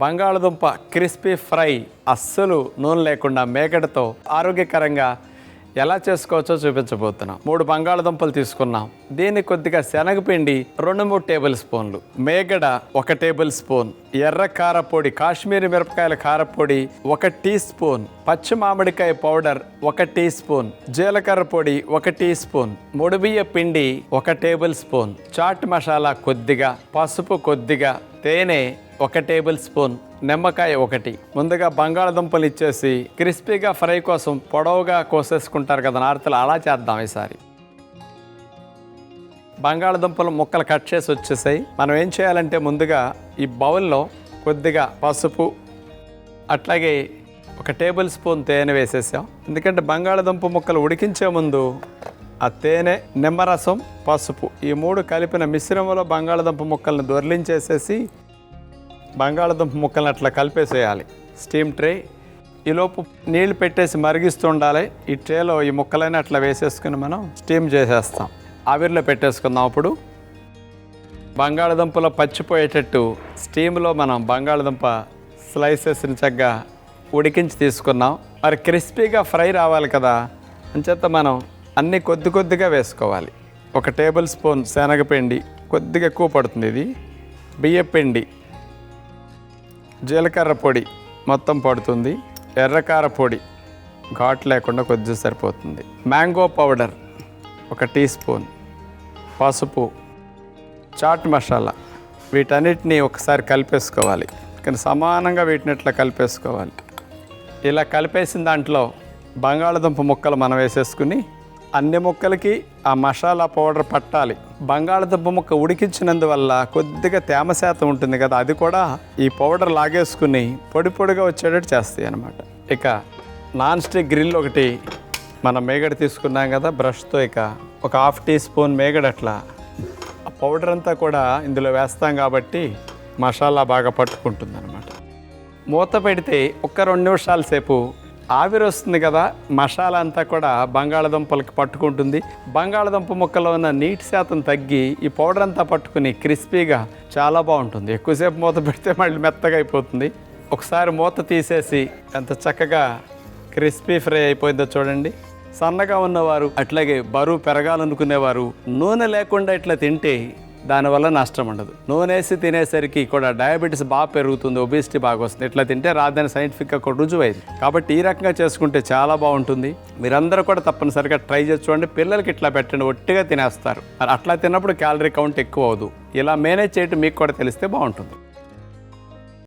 బంగాళదుంప crispy fry అస్సలు నూనె లేకుండా మేగడతో ఆరోగ్యకరంగా ఎలా చేసుకోవచ్చో చూపించబోతున్నాం. మూడు బంగాళదుంపలు తీసుకున్నాం. దీన్ని కొద్దిగా శనగపిండి రెండు మూడు టేబుల్ స్పూన్లు. మేగడ ఒక టేబుల్ స్పూన్. ఎర్ర కారపొడి కాశ్మీరీ మిరపకాయల కారపొడి ఒక టీ స్పూన్. పచ్చి మామిడికాయ పౌడర్ ఒక టీ స్పూన్. జీలకర్ర పొడి ఒక టీ స్పూన్. ముడిబియ్య పిండి ఒక టేబుల్ స్పూన్. చాట్ మసాలా కొద్దిగా పసుపు కొద్దిగా తేనె ఒక టేబుల్ స్పూన్ నిమ్మకాయ ఒకటి. ముందుగా బంగాళదుంపలు ఇచ్చేసి క్రిస్పీగా ఫ్రై కోసం పొడవుగా కోసేసుకుంటారు కదా నార్తలు అలా చేద్దాం ఈసారి. బంగాళదుంపలు ముక్కలు కట్ చేసి వచ్చేసాయి. మనం ఏం చేయాలంటే ముందుగా ఈ బౌల్లో కొద్దిగా పసుపు అట్లాగే ఒక టేబుల్ స్పూన్ తేనె వేసేసాం. ఎందుకంటే బంగాళదుంప ముక్కలు ఉడికించే ముందు ఆ తేనె నిమ్మరసం పసుపు ఈ మూడు కలిపిన మిశ్రమంలో బంగాళదుంప ముక్కల్ని దొర్లించేసేసి బంగాళదుంప ముక్కలను అట్లా కలిపేసేయాలి. Steam tray. ఈలోపు నీళ్ళు పెట్టేసి మరిగిస్తూ ఉండాలి. ఈ ట్రేలో ఈ ముక్కలైనా అట్లా వేసేసుకుని మనం స్టీమ్ చేసేస్తాం. ఆవిరిలో పెట్టేసుకుందాం అప్పుడు. బంగాళదుంపలో పచ్చిపోయేటట్టు స్టీమ్లో మనం బంగాళదుంప స్లైసెస్ని చక్కగా ఉడికించి తీసుకున్నాం. మరి క్రిస్పీగా ఫ్రై రావాలి కదా. అంచేత మనం అన్నీ కొద్ది కొద్దిగా వేసుకోవాలి. ఒక టేబుల్ స్పూన్ శనగపిండి కొద్దిగా ఎక్కువ పడుతుంది ఇది. బియ్యపిండి జీలకర్ర పొడి మొత్తం పడుతుంది. ఎర్రకార పొడి ఘాట్ లేకుండా కొద్దిగా సరిపోతుంది. మ్యాంగో పౌడర్ ఒక టీ స్పూన్. పసుపు చాట్ మసాలా వీటన్నిటిని ఒకసారి కలిపేసుకోవాలి. కానీ సమానంగా వీటిని ఇట్లా కలిపేసుకోవాలి. ఇలా కలిపేసిన దాంట్లో బంగాళదుంప ముక్కలు మనం వేసేసుకుని అన్ని ముక్కలకి ఆ మసాలా పౌడర్ పట్టాలి. బంగాళదుంప ముక్క ఉడికించినందువల్ల కొద్దిగా తేమ శాతం ఉంటుంది కదా అది కూడా ఈ పౌడర్ లాగేసుకుని పొడి పొడిగా వచ్చేటట్టు చేస్తాయి అనమాట ఇక నాన్ స్టిక్ గ్రిల్ ఒకటి మనం మేగడ తీసుకున్నాం కదా బ్రష్తో ఇక ఒక హాఫ్ టీ స్పూన్ మేగడ అట్లా. ఆ పౌడర్ అంతా కూడా ఇందులో వేస్తాం కాబట్టి మసాలా బాగా పట్టుకుంటుంది అనమాట మూత పెడితే ఒక్క రెండు నిమిషాల సేపు ఆవిరి వస్తుంది కదా మసాలా అంతా కూడా బంగాళదుంపలకి పట్టుకుంటుంది. బంగాళదుంప ముక్కలో ఉన్న నీటి శాతం తగ్గి ఈ పౌడర్ అంతా పట్టుకుని క్రిస్పీగా చాలా బాగుంటుంది. ఎక్కువసేపు మూత పెడితే మళ్ళీ మెత్తగా అయిపోతుంది. ఒకసారి మూత తీసేసి ఎంత చక్కగా క్రిస్పీ ఫ్రై అయిపోయిందో చూడండి. సన్నగా ఉన్నవారు అట్లాగే బరువు పెరగాలనుకునేవారు నూనె లేకుండా ఇట్లా తింటే దానివల్ల నష్టం ఉండదు. నూనె వేసి తినేసరికి కూడా డయాబెటీస్ బాగా పెరుగుతుంది ఒబిసిటీ బాగా వస్తుంది. ఇట్లా తింటే రాదని సైంటిఫిక్గా కూడా రుజువైంది. కాబట్టి ఈ రకంగా చేసుకుంటే చాలా బాగుంటుంది. మీరందరూ కూడా తప్పనిసరిగా ట్రై చేసి చూడండి. పిల్లలకి ఇట్లా పెట్టండి ఒట్టిగా తినేస్తారు. మరి అట్లా తిన్నప్పుడు క్యాలరీ కౌంట్ ఎక్కువ అవ్వదు. ఇలా మేనేజ్ చేయటం మీకు కూడా తెలిస్తే బాగుంటుంది.